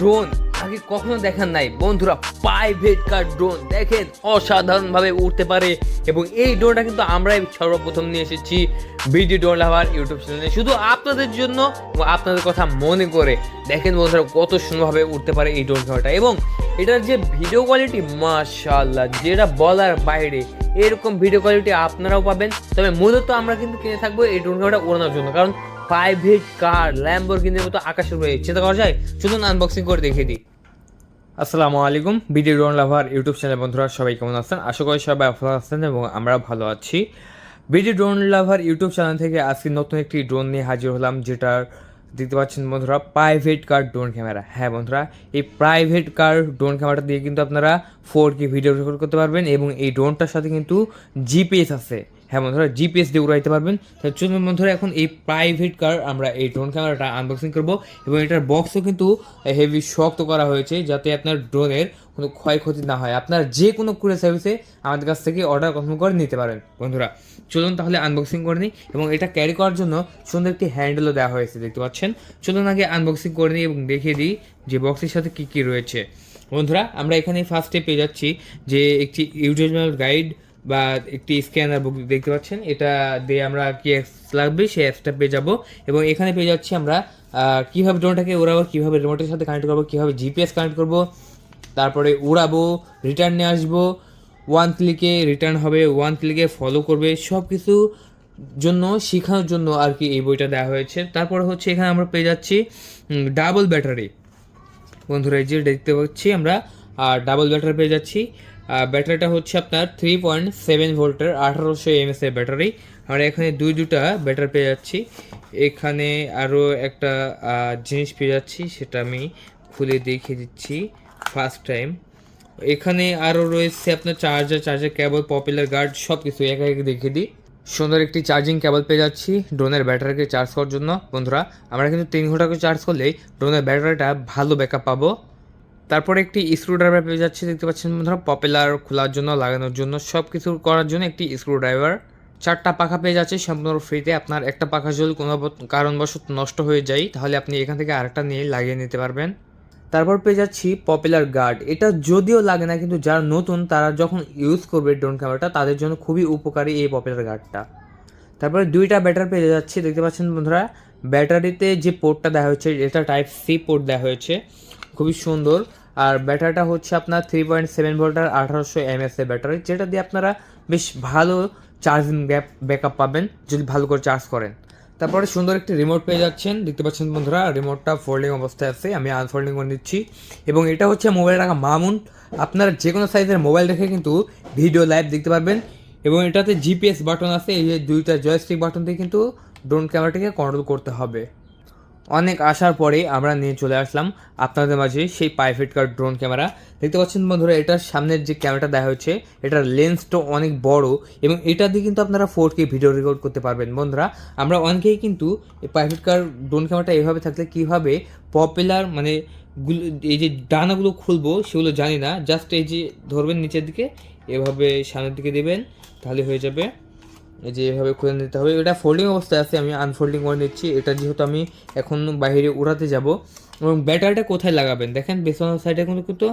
Drone আগে কখনো দেখার নাই। বন্ধুরা প্রাইভেট কার ড্রোন দেখেন, অসাধারণভাবে উঠতে পারে এবং এই ড্রোনটা কিন্তু আমরাই সর্বপ্রথম নিয়ে এসেছি বিডি ড্রোন লাভার ইউটিউব চ্যানেলে শুধু আপনাদের জন্য এবং আপনাদের কথা মনে করে দেখেন বন্ধুরা, কত সুন্দরভাবে উঠতে পারে এই ড্রোন ক্যামেরাটা এবং এটার যে ভিডিও কোয়ালিটি মাশাআল্লাহ, যেটা বলার বাইরে, এরকম ভিডিও কোয়ালিটি আপনারাও পাবেন। তবে মূলত আমরা কিন্তু কিনে থাকব এই ড্রোন ক্যামেরাটা ওড়ানোর জন্য। কারণ প্রাইভেট কার ল্যাম্বরগিনির মতো আকাশের হয়ে চিন্তা করা যায়? চলুন আনবক্সিং করে দেখিয়ে দিই। আসসালামু আলাইকুম, video drone lover YouTube channel বন্ধুরা, সবাই কেমন আছেন? আশা করি সবাই ভালো আছেন এবং আমরা ভালো আছি। Video drone lover YouTube channel থেকে আজকে নতুন একটি ড্রোন নিয়ে হাজির হলাম, যেটার দেখতে পাচ্ছেন বন্ধুরা প্রাইভেট কার ড্রোন ক্যামেরা হ্যাঁ বন্ধুরা, এই প্রাইভেট কার ড্রোন ক্যামেরাটা দিয়ে কিন্তু আপনারা ফোর কে ভিডিও রেকর্ড করতে পারবেন এবং এই ড্রোনটার সাথে কিন্তু জিপিএস আছে। হ্যাঁ বন্ধুরা জিপিএস দিয়ে উড়াইতে পারবেন। তাই চলুন বন্ধুরা, এখন এই প্রাইভেট কার আমরা এই ড্রোন ক্যামেরাটা আনবক্সিং করব এবং এটার বক্সও কিন্তু হেভি শক্ত করা হয়েছে যাতে আপনার ড্রোনের কোনো ক্ষয়ক্ষতি না হয়। আপনার যে কোনো কুরিয়ার সার্ভিসে আমাদের কাছ থেকে অর্ডার কনফার্ম করে নিতে পারেন, বন্ধুরা। চলুন তাহলে আনবক্সিং করে নিই এবং এটা ক্যারি করার জন্য সুন্দর একটি হ্যান্ডেলও দেওয়া হয়েছে, দেখতে পাচ্ছেন। চলুন আগে আনবক্সিং করে নিই এবং দেখিয়ে দিই যে বক্সের সাথে কী কী রয়েছে। বন্ধুরা, আমরা এখানে ফার্স্টে পেয়ে যাচ্ছি যে একটি ইউটিউব গাইড বা একটি স্ক্যানার বুক দেখতে পাচ্ছেন, এটা দিয়ে আমরা কি অ্যাপস লাগবে, সেই অ্যাপসটা পেয়ে যাব। এবং এখানে পেয়ে যাচ্ছি আমরা কীভাবে ড্রোনটাকে উড়াবো, কীভাবে রিমোটের সাথে কানেক্ট করব, কীভাবে জিপিএস কানেক্ট করব, তারপরে উড়াবো রিটার্ন নিয়ে আসব ওয়ান ক্লিকে রিটার্ন হবে ওয়ান ক্লিকে ফলো করবে সব কিছু জন্য, শেখানোর জন্য আর কি এই বইটা দেওয়া হয়েছে। তারপরে হচ্ছে এখানে আমরা পেয়ে যাচ্ছি ডাবল ব্যাটারি বন্ধুরা, এই যে দেখতে পাচ্ছি আমরা আর ডাবল ব্যাটারি পেয়ে যাচ্ছি। ব্যাটারিটা হচ্ছে আপনার থ্রি পয়েন্ট সেভেন ভোল্টের আঠারোশো এমএস এর ব্যাটারি। আমরা এখানে দুই দুটা ব্যাটারি পেয়ে যাচ্ছি। এখানে আরও একটা জিনিস পেয়ে যাচ্ছি, সেটা আমি খুলে দেখিয়ে দিচ্ছি ফার্স্ট টাইম এখানে আরও রয়েছে আপনার charger charger cable popular guard সব কিছু একা একে দেখিয়ে দিই। সুন্দর একটি চার্জিং কেবল পেয়ে যাচ্ছি ড্রোনের ব্যাটারিকে চার্জ করার জন্য। বন্ধুরা, আমরা কিন্তু তিন ঘণ্টা করে চার্জ করলেই ড্রোনের ব্যাটারিটা ভালো ব্যাকআপ পাবো। তারপরে একটি স্ক্রু ড্রাইভার পেয়ে যাচ্ছে, দেখতে পাচ্ছেন বন্ধুরা পপুলার খোলার জন্য, লাগানোর জন্য সব কিছু করার জন্য একটি স্ক্রু ড্রাইভার চারটা পাখা পেয়ে যাচ্ছে, সম্পূর্ণ ফ্রিতে আপনার একটা পাখা যদি কোনো কারণবশত নষ্ট হয়ে যায়, তাহলে আপনি এখান থেকে আরেকটা নিয়ে লাগিয়ে নিতে পারবেন। তারপর পেয়ে যাচ্ছি পপুলার গার্ড এটা যদিও লাগে না, কিন্তু যারা নতুন, তারা যখন ইউজ করবে ড্রোন ক্যামেরাটা তাদের জন্য খুবই উপকারী এই পপুলার গার্ডটা তারপরে দুইটা ব্যাটারি পেয়ে যাচ্ছে, দেখতে পাচ্ছেন বন্ধুরা। ব্যাটারিতে যে পোর্টটা দেওয়া হয়েছে, এটা টাইপ সি পোর্ট দেওয়া হয়েছে। খুবই সুন্দর। আর ব্যাটারিটা হচ্ছে আপনার থ্রি পয়েন্ট সেভেন ভোল্টার আঠারোশো এমএস এর ব্যাটারি, যেটা দিয়ে আপনারা বেশ ভালো চার্জিং গ্যাপ ব্যাকআপ পাবেন, যদি ভালো করে চার্জ করেন। তারপরে সুন্দর একটি রিমোট পেয়ে যাচ্ছেন। দেখতে পাচ্ছেন বন্ধুরা রিমোটটা ফোল্ডিং অবস্থায় আছে, আমি আনফোল্ডিং করে নিচ্ছি। এবং এটা হচ্ছে মোবাইল রাখা মামুন। আপনারা যে কোনো সাইজের মোবাইল রেখে কিন্তু ভিডিও লাইভ দেখতে পারবেন। এবং এটাতে জিপিএস বাটন আছে, এই যে দুইটা জয়স্টিক বাটন দিয়ে কিন্তু ড্রোন ক্যামেরাটিকে কন্ট্রোল করতে হবে। অনেক আসার পরে আমরা নিয়ে চলে আসলাম আপনাদের মাঝে সেই প্রাইভেট কার ড্রোন ক্যামেরা দেখতে পাচ্ছেন বন্ধুরা, এটার সামনের যে ক্যামেরাটা দেওয়া হয়েছে, এটার লেন্সটা অনেক বড় এবং এটা দিয়ে কিন্তু আপনারা ফোর কে ভিডিও রেকর্ড করতে পারবেন। বন্ধুরা, আমরা অনেকেই কিন্তু প্রাইভেট কার ড্রোন ক্যামেরাটা এইভাবে থাকলে কীভাবে পপুলার মানে গুলো, এই যে ডানাগুলো খুলবো সেগুলো জানি না জাস্ট এই যে ধরবেন নিচের দিকে, এভাবে সামনের দিকে দেবেন, তাহলে হয়ে যাবে এই যে এভাবে খুলে নিতে হবে। এটা ফোল্ডিং অবস্থায় আছে, আমি আনফোল্ডিং করে নিচ্ছি। এটা যেহেতু আমি এখন বাইরে উড়াতে যাব এবং ব্যাটারিটা কোথায় লাগাবেন? দেখেন, পেছনের সাইডে কিন্তু কিন্তু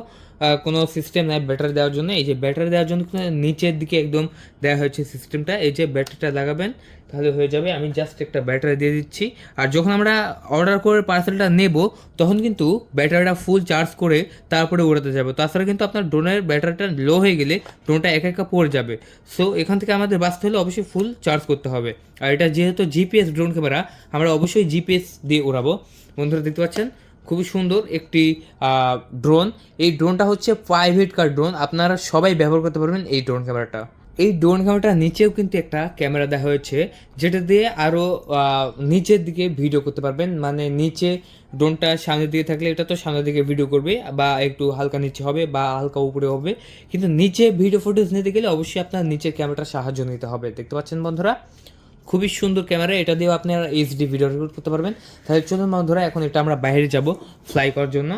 কোনো সিস্টেম নাই ব্যাটারি দেওয়ার জন্য। এই যে ব্যাটারি দেওয়ার জন্য নিচের দিকে একদম দেওয়া হয়েছে সিস্টেমটা এই যে ব্যাটারিটা লাগাবেন, তাহলে হয়ে যাবে। আমি জাস্ট একটা ব্যাটারি দিয়ে দিচ্ছি। আর যখন আমরা অর্ডার করে পার্সেলটা নেব, তখন কিন্তু ব্যাটারিটা ফুল চার্জ করে তারপরে উড়াতে যাবে। তাছাড়া কিন্তু আপনার ড্রোনের ব্যাটারিটা লো হয়ে গেলে ড্রোনটা একা একা পড়ে যাবে। সো এখান থেকে আমাদের বাঁচতে হলে অবশ্যই ফুল চার্জ করতে হবে। আর এটা যেহেতু জিপিএস ড্রোন ক্যামেরা আমরা অবশ্যই জিপিএস দিয়ে উড়াবো। বন্ধুরা, দেখতে পাচ্ছেন? খুবই সুন্দর একটি ড্রোন এই ড্রোনটা হচ্ছে প্রাইভেট কার ড্রোন আপনারা সবাই ব্যবহার করতে পারবেন এই ড্রোন ক্যামেরাটা এই ড্রোন ক্যামেরাটার নিচেও কিন্তু একটা ক্যামেরা দেওয়া হয়েছে, যেটা দিয়ে আরও নিচের দিকে ভিডিও করতে পারবেন। মানে নিচে ড্রোনটা সামনের দিকে থাকলে এটা তো সামনের দিকে ভিডিও করবে, বা একটু হালকা নিচে হবে, বা হালকা উপরে হবে। কিন্তু নিচে ভিডিও ফুটেজ নিতে গেলে অবশ্যই আপনার নিচের ক্যামেরাটার সাহায্য নিতে হবে। দেখতে পাচ্ছেন বন্ধুরা? খুবই সুন্দর ক্যামেরা, এটা দিয়েও আপনি এইচডি ভিডিও রেকর্ড করতে পারবেন। তাহলে চলুন বন্ধুরা এখন এটা আমরা বাইরে যাব ফ্লাই করার জন্য।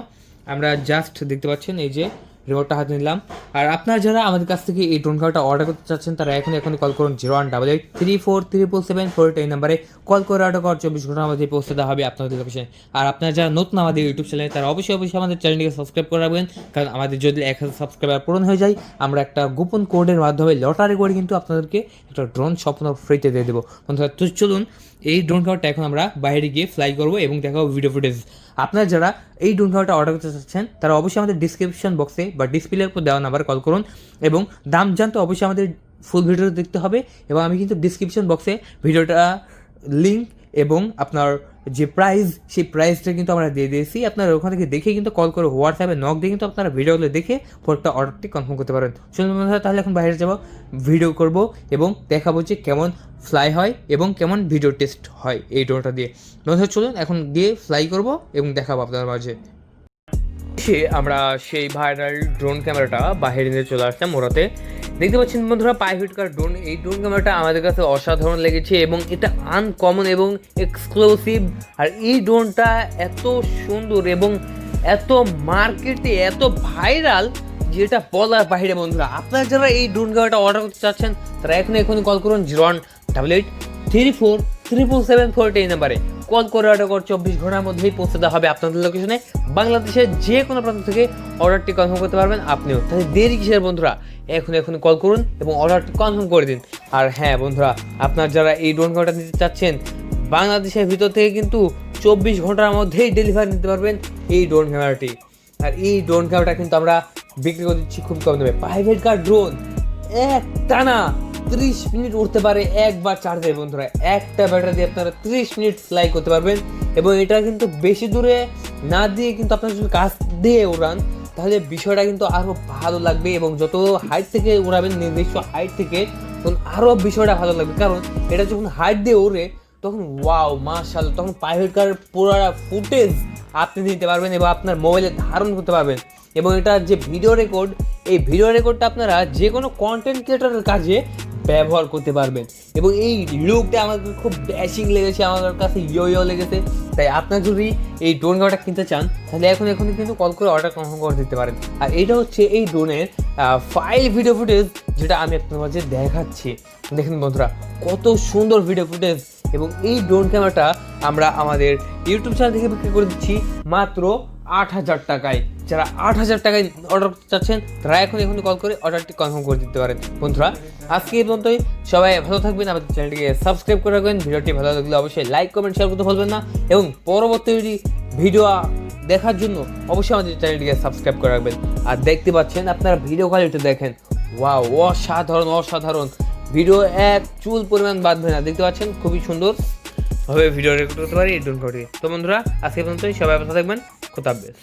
আমরা জাস্ট দেখতে পাচ্ছেন এই যে রিমোটটা হাতে নিলাম। আর আপনারা যারা আমাদের কাছ থেকে এই ড্রোন ক্যামেরাটা অর্ডার করতে চাচ্ছেন, তারা এখন এখনই কল করুন zero one double eight three four triple seven four eight এই নাম্বারে কল করে অর্ডার করার চব্বিশ ঘণ্টার মধ্যে পৌঁছে দেওয়া হবে আপনাদের লোকেশনে আর আপনারা যারা নতুন আমাদের ইউটিউব চ্যানেলে তারা অবশ্যই অবশ্যই আমাদের চ্যানেলটিকে সাবস্ক্রাইব করে রাখবেন, কারণ আমাদের যদি এক হাজার সাবস্ক্রাইবার পূরণ হয়ে যায়, আমরা একটা গোপন কোডের মাধ্যমে লটারি করে কিন্তু আপনাদেরকে একটা ড্রোন স্বপ্ন ফ্রিতে দিয়ে দেবো। বন্ধুরা, তো চলুন এই ড্রোন খাওয়ারটা এখন আমরা বাইরে গিয়ে ফ্লাই করব এবং দেখাবো ভিডিও ফুটেজ আপনারা যারা এই ড্রোন খাওয়ারটা অর্ডার করতে চাচ্ছেন, তারা অবশ্যই আমাদের ডিসক্রিপশন বক্সে বা ডিসপ্লের উপর দেওয়া নাম্বার কল করুন এবং দাম জানতে অবশ্যই আমাদের ফুল ভিডিওটা দেখতে হবে এবং আমি কিন্তু ডিসক্রিপশন বক্সে ভিডিওটা লিঙ্ক এবং আপনার যে প্রাইস সেই প্রাইসটা কিন্তু আমরা দিয়ে দিয়েছি। আপনারা ওখান থেকে দেখে কিন্তু কল করে হোয়াটসঅ্যাপে নক দিয়ে কিন্তু আপনারা ভিডিওগুলো দেখে পরটা অর্ডারটি কনফার্ম করতে পারেন। চলুন বন্ধুরা, তাহলে এখন বাইরে যাব ভিডিও করব এবং দেখাবো যে কেমন ফ্লাই হয় এবং কেমন ভিডিও টেস্ট হয় এই ড্রোনটা দিয়ে। বন্ধুরা, চলুন এখন গিয়ে ফ্লাই করব এবং দেখাবো আপনার মাঝে। সে আমরা সেই ভাইরাল ড্রোন ক্যামেরাটা বাইরে নিয়ে চলে আসলাম ওরাতে। দেখতে পাচ্ছেন বন্ধুরা প্রাইভেট কার ড্রোন এই ড্রোন ক্যামেরাটা আমাদের কাছে অসাধারণ লেগেছে এবং এটা আনকমন এবং এক্সক্লুসিভ আর এই ড্রোনটা এত সুন্দর এবং এত মার্কেটে এত ভাইরাল যেটা বলার বাইরে বন্ধুরা। আপনারা যারা এই ড্রোন ক্যামেরাটা অর্ডার করতে চাচ্ছেন, তারা এখন এখনই কল করুন zero one double eight three four triple seven four এই নাম্বারে কল করে অর্ডার করে, চব্বিশ ঘণ্টার মধ্যেই পৌঁছে দেওয়া হবে আপনাদের লোকেশনে বাংলাদেশের যে কোনো প্রান্ত থেকে অর্ডারটি কনফার্ম করতে পারবেন আপনিও। তাহলে দেরি কিসের বন্ধুরা? এখন এখন কল করুন এবং অর্ডারটি কনফার্ম করে দিন। আর হ্যাঁ বন্ধুরা, আপনার যারা এই ড্রোন ক্যামেরাটা নিতে চাচ্ছেন, বাংলাদেশের ভিতর থেকে কিন্তু চব্বিশ ঘণ্টার মধ্যেই ডেলিভারি নিতে পারবেন এই ড্রোন ক্যামেরাটি আর এই ড্রোন ক্যামেরাটা কিন্তু আমরা বিক্রি করে দিচ্ছি খুব কম দামে। প্রাইভেট কার ড্রোন এক টানা ত্রিশ মিনিট উঠতে পারে একবার চার্জ বন্ধুরা। একটা ব্যাটারি দিয়ে আপনারা ত্রিশ মিনিট ফ্লাই করতে পারবেন। এবং এটা কিন্তু বেশি দূরে না দিয়ে কিন্তু আপনারা যদি কাছ দিয়ে উড়ান, তাহলে বিষয়টা কিন্তু আরও ভালো লাগবে এবং যত হাইট থেকে উড়াবেন, নির্দিষ্ট হাইট থেকে, তখন আরও বিষয়টা ভালো লাগবে। কারণ এটা যখন হাইট দিয়ে উড়ে, তখন ওয়াও মার্শাল তখন প্রাইভেট কার পুরো ফুটেজ আপনি নিতে পারবেন এবং আপনার মোবাইলে ধারণ করতে পারবেন। এবং এটা যে ভিডিও রেকর্ড এই ভিডিও রেকর্ডটা আপনারা যে কোনো কন্টেন্ট ক্রিয়েটরের কাজে ব্যবহার করতে পারবেন। এবং এই লুকটা আমাকে খুব ড্যাশিং লেগেছে, আমার কাছে ইয়ো ইয়ো লেগেছে। তাই আপনার যদি এই ড্রোন ক্যামেরাটা কিনতে চান, তাহলে এখন এখন কিন্তু কল করে অর্ডার কনফার্ম করে দিতে পারেন। আর এটা হচ্ছে এই ড্রোনের ফাইল ভিডিও ফুটেজ যেটা আমি আপনার মাঝে দেখাচ্ছি। দেখুন বন্ধুরা, কত সুন্দর ভিডিও ফুটেজ এবং এই ড্রোন ক্যামেরাটা আমরা আমাদের ইউটিউব চ্যানেল থেকে বিক্রি করে দিচ্ছি মাত্র আট হাজার টাকায়। যারা আট হাজার টাকায় অর্ডার করতে চাচ্ছেন, তারা এখন এখনই কল করে অর্ডারটি কনফার্ম করে দিতে পারেন। বন্ধুরা, আজকে এই পর্যন্তই। সবাই ভালো থাকবেন, আমাদের চ্যানেলটিকে সাবস্ক্রাইব করে রাখবেন। ভিডিওটি ভালো লাগলে অবশ্যই লাইক কমেন্ট শেয়ার করতে ভুলবেন না। এবং পরবর্তী ভিডিও দেখার জন্য অবশ্যই আমাদের চ্যানেলটিকে সাবস্ক্রাইব করে রাখবেন। আর দেখতে পাচ্ছেন, আপনারা ভিডিও কোয়ালিটি দেখেন। ওয়াও অসাধারণ অসাধারণ। ভিডিও এক চুল পরিমাণ বাঁধবে না। দেখতে পাচ্ছেন, খুবই সুন্দর। ভাবে ভিডিও রেকর্ড করতে পারি এই ড্রোন তো বন্ধুরা, আজকে পর্যন্তই। সবাই ভালো থাকবেন। খোতাবেশ